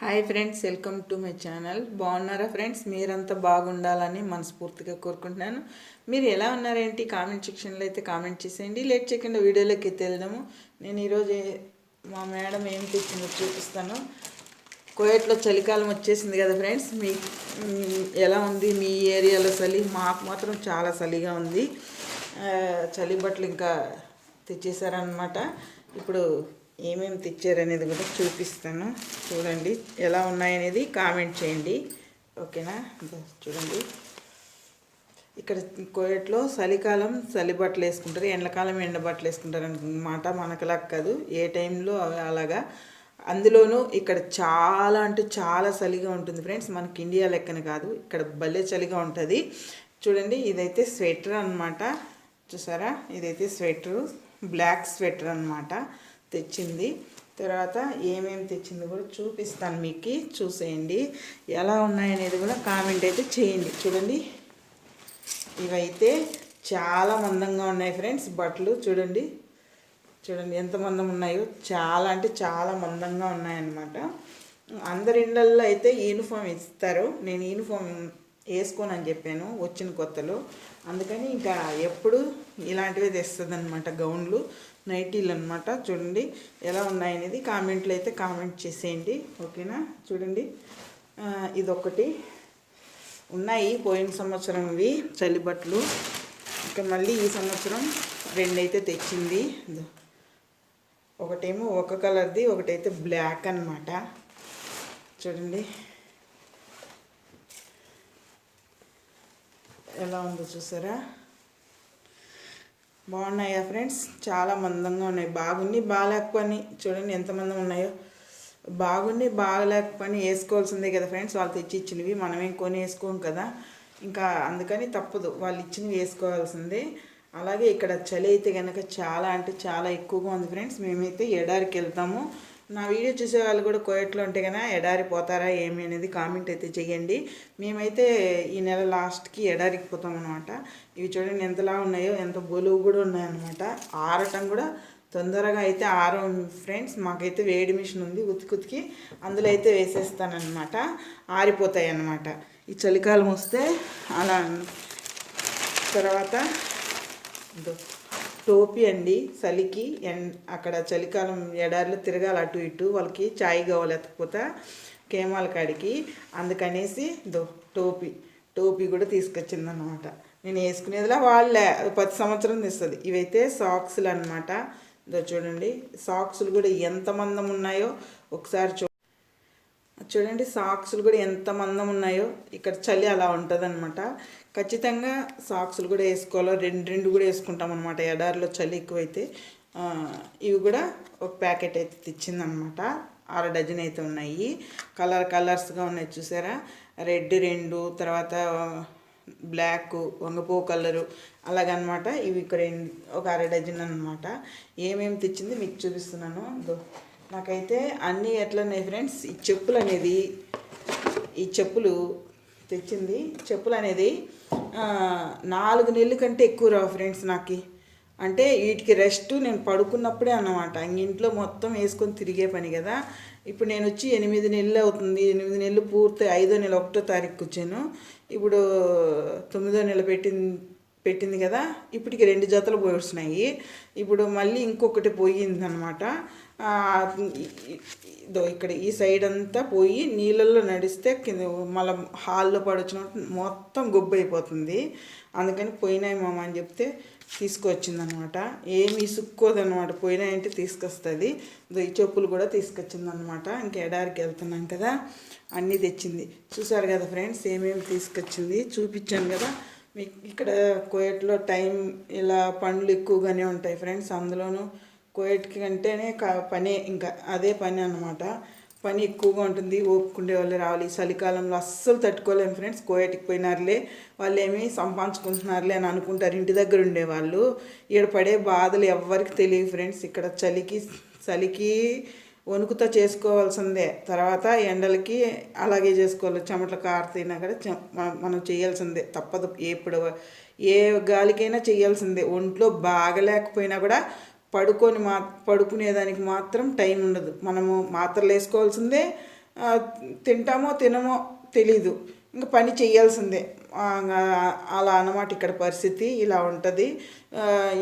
Hi friends welcome to my channel బాగున్నారా friends మీరంతా బాగుండాలని మనస్ఫూర్తిగా కోరుకుంటున్నాను. మీరు ఎలా ఉన్నారేంటి? కామెంట్ సెక్షన్లో అయితే కామెంట్ చేసేయండి. లేట్ చేయకుండా వీడియోలోకి అయితే వెళ్దాము. నేను ఈరోజు మా మేడం ఏం తెచ్చిందో చూపిస్తాను. కోయట్లో చలికాలం వచ్చేసింది కదా ఫ్రెండ్స్ మీ ఎలా ఉంది? మీ ఏరియాలో చలి? మాకు మాత్రం చాలా చలిగా ఉంది. చలి బట్టలు ఇంకా తెచ్చేసారనమాట ఇప్పుడు ఏమేమి తెచ్చారనేది కూడా చూపిస్తాను. చూడండి ఎలా ఉన్నాయనేది కామెంట్ చేయండి. ఓకేనా? చూడండి. ఇక్కడ కోయట్లో చలికాలం చలి బట్టలు వేసుకుంటారు ఎండకాలం ఎండ బట్టలు వేసుకుంటారు అనమాట మనకులా కాదు. ఏ టైంలో అవి అలాగా. అందులోనూ ఇక్కడ చాలా అంటే చాలా చలిగా ఉంటుంది ఫ్రెండ్స్. మనకి ఇండియా లెక్కన కాదు. ఇక్కడ భలే చలిగా ఉంటుంది. చూడండి ఇదైతే స్వెటర్ అనమాట చూసారా? ఇదైతే స్వెటరు. బ్లాక్ స్వెటర్ అనమాట తెచ్చింది. తర్వాత ఏమేమి తెచ్చింది కూడా చూపిస్తాను మీకు. చూసేయండి. ఎలా ఉన్నాయనేది కూడా కామెంట్ అయితే చేయండి. చూడండి. ఇవైతే చాలా మందంగా ఉన్నాయి ఫ్రెండ్స్. బట్టలు చూడండి. చూడండి ఎంత మందం ఉన్నాయో. చాలా అంటే చాలా మందంగా ఉన్నాయన్నమాట. అందరి ఇళ్ళల్లో అయితే యూనిఫామ్ ఇస్తారు. నేను యూనిఫామ్ వేసుకోను అని చెప్పాను వచ్చిన కొత్తలో. అందుకని ఇంకా ఎప్పుడు ఇలాంటివే తెస్తుంది అనమాట గౌన్లు. నైటీలు అనమాట చూడండి ఎలా ఉన్నాయనేది కామెంట్లు అయితే కామెంట్ చేసేయండి. ఓకేనా? చూడండి. ఇదొకటి ఉన్నాయి పోయిన సంవత్సరంవి చలి బట్టలు. మళ్ళీ ఈ సంవత్సరం రెండైతే తెచ్చింది. ఒకటేమో ఒక కలర్ది ఒకటైతే బ్లాక్ అన్నమాట. చూడండి. ఎలా ఉందో చూసారా? బాగున్నాయా ఫ్రెండ్స్? చాలా మందంగా ఉన్నాయి. బాగుంది బాగాలేకపోని చూడండి ఎంత మందం ఉన్నాయో. బాగుండి బాగలేకపోని వేసుకోవాల్సిందే కదా ఫ్రెండ్స్. వాళ్ళు తెచ్చి ఇచ్చినవి మనమేం కొని వేసుకోం కదా. ఇంకా అందుకని తప్పదు. వాళ్ళు ఇచ్చినవి వేసుకోవాల్సిందే. అలాగే ఇక్కడ చలి అయితే కనుక చాలా అంటే చాలా ఎక్కువగా ఉంది ఫ్రెండ్స్. మేమైతే ఎడారికి వెళ్తాము. నా వీడియో చూసే వాళ్ళు కూడా కోయట్లో ఉంటే కనుక ఎడారిపోతారా ఏమి అనేది కామెంట్ అయితే చేయండి మేమైతే ఈ నెల లాస్ట్కి ఎడారికి పోతాం అనమాట ఇవి చూడండి ఎంతలా ఉన్నాయో ఎంత బొలువు కూడా ఉన్నాయన్నమాట ఆరటం కూడా తొందరగా అయితే ఆరో ఫ్రెండ్స్. మాకైతే వేడి మిషన్ ఉంది ఉతికి ఉతికి అందులో అయితే వేసేస్తానన్నమాట. ఆరిపోతాయి అన్నమాట. ఈ చలికాలం వస్తే అలా తర్వాత ఇదో టోపీ అండి చలికి ఎన్ అక్కడ చలికాలం ఎడారిలో తిరగాలి అటు ఇటు వాళ్ళకి చాయ్ కావాలి ఎత్తకపోతే కేమాల కాడికి. అందుకనేసి దో టోపీ టోపీ కూడా తీసుకొచ్చింది అనమాట నేను వేసుకునేదిలా వాళ్ళే పది సంవత్సరం తీస్తుంది. ఇవైతే సాక్స్లు అనమాట ఇదో చూడండి సాక్స్లు కూడా ఎంత మందం ఉన్నాయో ఒకసారి చూ చూడండి సాక్స్లు కూడా ఎంత మందం ఉన్నాయో. ఇక్కడ చలి అలా ఉంటుంది ఖచ్చితంగా సాక్స్లు కూడా వేసుకోవాలో రెండు రెండు కూడా వేసుకుంటాం అనమాట ఎడారిలో చలి ఎక్కువైతే ఇవి కూడా ఒక ప్యాకెట్ అయితే తెచ్చిందనమాట అర డజన్ అయితే ఉన్నాయి. కలర్ కలర్స్గా ఉన్నాయి చూసారా? రెడ్ రెండు తర్వాత బ్లాక్ వంగపూ కలరు అలాగనమాట ఇవి ఇక్కడ ఒక అర డజన్ అనమాట ఏమేమి తెచ్చింది మీకు చూపిస్తున్నాను. నాకైతే అన్నీ ఎట్లన్నాయి ఫ్రెండ్స్ ఈ చెప్పులు అనేది ఈ చెప్పులు తెచ్చింది. చెప్పులు అనేది నాలుగు నెలల కంటే ఎక్కువ రావు ఫ్రెండ్స్ నాకు. అంటే వీటికి రెస్ట్ నేను పడుకున్నప్పుడే అన్నమాట. ఇంట్లో మొత్తం వేసుకొని తిరిగే పని కదా. ఇప్పుడు నేను వచ్చి ఎనిమిది నెలలు అవుతుంది. ఎనిమిది నెలలు పూర్తి ఐదో నెల ఒకటో తారీఖుకి వచ్చాను ఇప్పుడు తొమ్మిదో నెల పెట్టింది పెట్టింది కదా ఇప్పటికి రెండు జతలు పోయిస్తున్నాయి ఇప్పుడు మళ్ళీ ఇంకొకటి పోయింది అనమాట ఇదో ఇక్కడ ఈ సైడ్ అంతా పోయి నీళ్ళల్లో నడిస్తే కింద మళ్ళీ హాల్లో పడొచ్చినట్టు మొత్తం గొబ్బు అయిపోతుంది. అందుకని పోయినాయి మామ అని చెప్తే తీసుకొచ్చిందనమాట ఏమి ఇసుక్కోదనమాట పోయినాయంటే తీసుకొస్తుంది. ఈ చెప్పులు కూడా తీసుకొచ్చిందనమాట ఇంకా ఎడారికి వెళ్తున్నాం కదా అన్నీ తెచ్చింది. చూసారు కదా ఫ్రెండ్స్ ఏమేమి తీసుకొచ్చింది? చూపించాను కదా. మీకు ఇక్కడ కోయట్లో టైం ఇలా పనులు ఎక్కువగానే ఉంటాయి ఫ్రెండ్స్. అందులోనూ కోయట్కి కంటేనే పనే ఇంకా అదే పని అనమాట పని ఎక్కువగా ఉంటుంది. ఓపుకుండే వాళ్ళు రావాలి. చలికాలంలో అస్సలు తట్టుకోలేము ఫ్రెండ్స్. కోయటికి పోయినారులే. వాళ్ళు ఏమి సంపాదించుకుంటున్నారులే అని అనుకుంటారు. ఇంటి దగ్గర ఉండేవాళ్ళు ఈడ పడే బాధలు ఎవరికి తెలియదు ఫ్రెండ్స్. ఇక్కడ చలికి చలికి వణుకుతో చేసుకోవాల్సిందే. తర్వాత ఎండలకి అలాగే చేసుకోవాలి. చెమటలు కారుతైనా కూడా మనం- చేయాల్సిందే. తప్పదు. ఎప్పుడు ఏ గాలికైనా చేయాల్సిందే. ఒంట్లో బాగలేకపోయినా కూడా పడుకొని మా పడుకునేదానికి మాత్రం టైం ఉండదు. మనము మాత్రలు వేసుకోవాల్సిందే తింటామో తినమో తెలీదు. ఇంకా పని చేయాల్సిందే. అలా అన్నమాట ఇక్కడ పరిస్థితి ఇలా ఉంటుంది.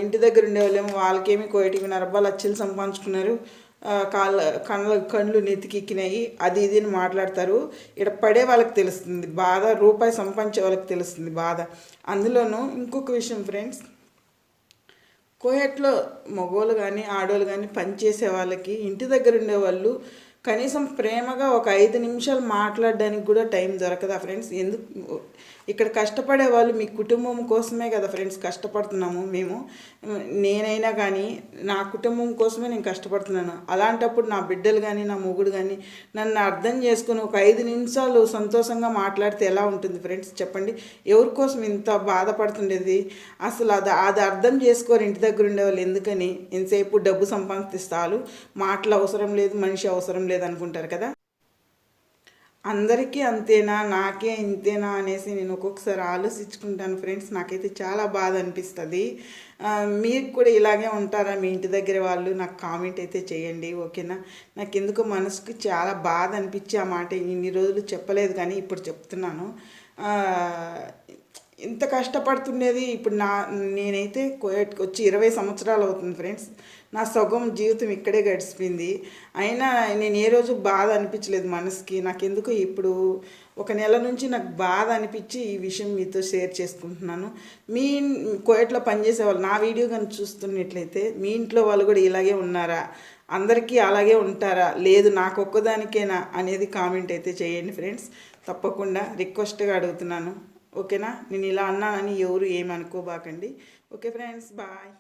ఇంటి దగ్గర ఉండేవాళ్ళేమో వాళ్ళకేమి కోయటికి నరబ్బా లచ్చలు సంపాదించుకున్నారు. కాళ్ళ కళ్ళ కళ్ళు నెత్తికెక్కినాయి అది ఇది అని మాట్లాడతారు. ఇక్కడ పడే వాళ్ళకి తెలుస్తుంది. బాధ రూపాయి సంపాదించే వాళ్ళకి తెలుస్తుంది బాధ. అందులోనూ ఇంకొక విషయం ఫ్రెండ్స్. కోయట్లో మగోళ్ళు కానీ ఆడోళ్ళు కానీ పనిచేసే వాళ్ళకి ఇంటి దగ్గర ఉండే వాళ్ళు కనీసం ప్రేమగా ఒక ఐదు నిమిషాలు మాట్లాడడానికి కూడా టైం దొరకదా ఫ్రెండ్స్? ఎందుకు? ఇక్కడ కష్టపడే వాళ్ళు మీ కుటుంబం కోసమే కదా ఫ్రెండ్స్ కష్టపడుతున్నాము మేము. నేనైనా కానీ నా కుటుంబం కోసమే నేను కష్టపడుతున్నాను. అలాంటప్పుడు నా బిడ్డలు కానీ నా మొగుడు కానీ నన్ను అర్థం చేసుకుని ఒక ఐదు నిమిషాలు సంతోషంగా మాట్లాడితే ఎలా ఉంటుంది ఫ్రెండ్స్ చెప్పండి? ఎవరి కోసం ఇంత బాధపడుతుండేది? అసలు అది అది అర్థం చేసుకోరు ఇంటి దగ్గర ఉండేవాళ్ళు ఎందుకని? ఎంతసేపు డబ్బు సంపాదిస్తారు మాటలు అవసరం లేదు మనిషి అవసరం లేదు అనుకుంటారు కదా. అందరికీ అంతేనా నాకే ఇంతేనా అనేసి నేను ఒక్కొక్కసారి ఆలోచించుకుంటాను ఫ్రెండ్స్. నాకైతే చాలా బాధ అనిపిస్తుంది. మీరు మీకు కూడా ఇలాగే ఉంటారా? మీ ఇంటి దగ్గర వాళ్ళు నాకు కామెంట్ అయితే చేయండి ఓకేనా? నాకు ఎందుకో మనసుకు చాలా బాధ అనిపించి ఆ మాట ఇన్ని రోజులు చెప్పలేదు కానీ ఇప్పుడు చెప్తున్నాను. ఇంత కష్టపడుతుండేది ఇప్పుడు నా నేనైతే కోయట్కి వచ్చి ఇరవై సంవత్సరాలు అవుతుంది ఫ్రెండ్స్. నా సగం జీవితం ఇక్కడే గడిచిపోయింది. అయినా నేను ఏ రోజు బాధ అనిపించలేదు మనసుకి. నాకెందుకు ఇప్పుడు ఒక నెల నుంచి నాకు బాధ అనిపించి ఈ విషయం మీతో షేర్ చేసుకుంటున్నాను. మీ కోయట్లో పనిచేసే వాళ్ళు నా వీడియో కానీ చూస్తున్నట్లయితే మీ ఇంట్లో వాళ్ళు కూడా ఇలాగే ఉన్నారా? అందరికీ అలాగే ఉంటారా? లేదు నాకు ఒక్కదానికేనా? అనేది కామెంట్ అయితే చేయండి ఫ్రెండ్స్. తప్పకుండా రిక్వెస్ట్గా అడుగుతున్నాను. ఓకేనా? నేను ఇలా అన్నానని ఎవరు ఏమనుకోబాకండి. Okay friends bye.